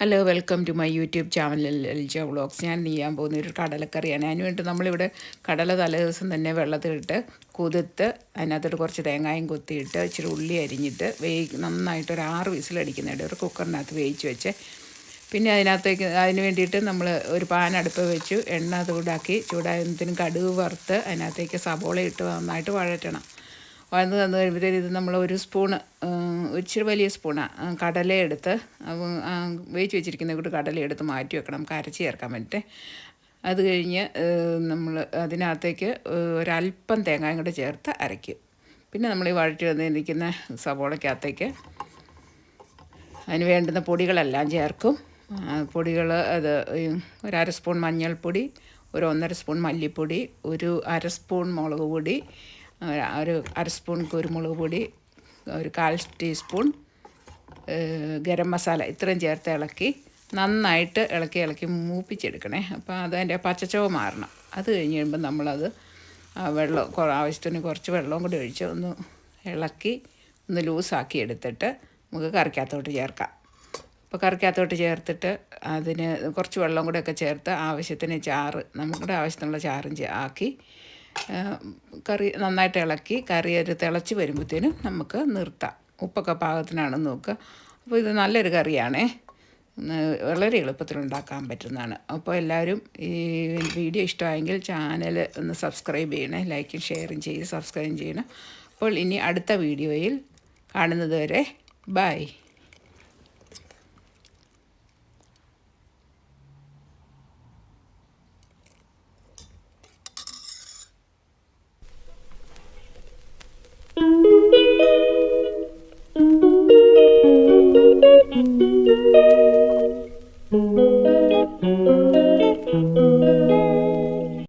Hello welcome to my YouTube channel എൽജ vlogs ഞാൻ ചെയ്യാൻ പോകുന്ന ഒരു കടലക്കറിയാണ്. അതിന് വേണ്ടി നമ്മളിവിടെ കടല തലേ ദിവസം തന്നെ വെള്ളത്തിലിട്ട് കുതിർത്ത് അതിനകത്തോട്ട് കുറച്ച് തേങ്ങായും കൊത്തിയിട്ട് ഇച്ചിരി ഉള്ളി അരിഞ്ഞിട്ട് വേയി നന്നായിട്ട് ഒരു ആറ് വിസിലടിക്കുന്നതായിട്ട് ഒരു കുക്കറിനകത്ത് വേവിച്ച് വെച്ച് പിന്നെ അതിനകത്തേക്ക് അതിന് വേണ്ടിയിട്ട് നമ്മൾ ഒരു പാൻ അടുപ്പ് വെച്ചു. എണ്ണ ചൂടാക്കി ചൂടായതിന് കടുക് വറുത്ത് അതിനകത്തേക്ക് സബോള ഇട്ട് നന്നായിട്ട് വഴറ്റണം. വഴന്ന് തന്നു കഴിയുമ്പോഴത്തേക്ക് ഇത് നമ്മൾ ഒരു സ്പൂണ് ഇച്ചിരി വലിയ സ്പൂണാണ് കടല എടുത്ത് വേവിച്ച് വെച്ചിരിക്കുന്ന കൂട്ട് കടല എടുത്ത് മാറ്റി വെക്കണം കരച്ച് ചേർക്കാൻ വേണ്ടിയിട്ട് അത് കഴിഞ്ഞ് നമ്മൾ അതിനകത്തേക്ക് ഒരല്പം തേങ്ങയും കൂടെ ചേർത്ത് അരയ്ക്കും. പിന്നെ നമ്മൾ ഈ വഴറ്റി വന്നിരിക്കുന്ന സവോളയ്ക്കകത്തേക്ക് അതിന് വേണ്ടുന്ന പൊടികളെല്ലാം ചേർക്കും. പൊടികൾ അത് ഒരു അര സ്പൂൺ മഞ്ഞൾപ്പൊടി ഒരു ഒന്നര സ്പൂൺ മല്ലിപ്പൊടി ഒരു അര സ്പൂൺ മുളക് പൊടി ഒരു അര സ്പൂൺ കുരുമുളക് പൊടി ഒരു കാൽ ടീസ്പൂൺ ഗരം മസാല ഇത്രയും ചേർത്ത് ഇളക്കി നന്നായിട്ട് ഇളക്കി ഇളക്കി മൂപ്പിച്ചെടുക്കണേ. അപ്പോൾ അതിന്റെ പച്ചച്ചവ് മാറണം. അത് കഴിഞ്ഞ് കഴിയുമ്പോൾ നമ്മളത് വെള്ളം ആവശ്യത്തിന് കുറച്ച് വെള്ളവും കൂടി ഒഴിച്ച് ഒന്ന് ഇളക്കി ഒന്ന് ലൂസാക്കി എടുത്തിട്ട് നമുക്ക് കറിക്കകത്തോട്ട് ചേർക്കാം. അപ്പോൾ കറിക്കകത്തോട്ട് ചേർത്തിട്ട് അതിന് കുറച്ച് വെള്ളം കൂടെയൊക്കെ ചേർത്ത് ആവശ്യത്തിന് ചാറ് നമ്മുടെ ആവശ്യത്തിനുള്ള ചാറും ആക്കി കറി നന്നായിട്ട് ഇളക്കി കറി ഒരു തിളച്ച് വരുമ്പോഴത്തേനും നമുക്ക് നിർത്താം. ഉപ്പൊക്കെ പാകത്തിനാണെന്ന് നോക്കുക. അപ്പോൾ ഇത് നല്ലൊരു കറിയാണേ. വളരെ എളുപ്പത്തിൽ ഉണ്ടാക്കാൻ പറ്റുന്നതാണ്. അപ്പോൾ എല്ലാവരും ഈ വീഡിയോ ഇഷ്ടമായെങ്കിൽ ചാനൽ ഒന്ന് സബ്സ്ക്രൈബ് ചെയ്യണേ. ലൈക്കും ഷെയറും ചെയ്ത് സബ്സ്ക്രൈബ് ചെയ്യണം. അപ്പോൾ ഇനി അടുത്ത വീഡിയോയിൽ കാണുന്നത് വരെ ബൈ. Mm-hmm.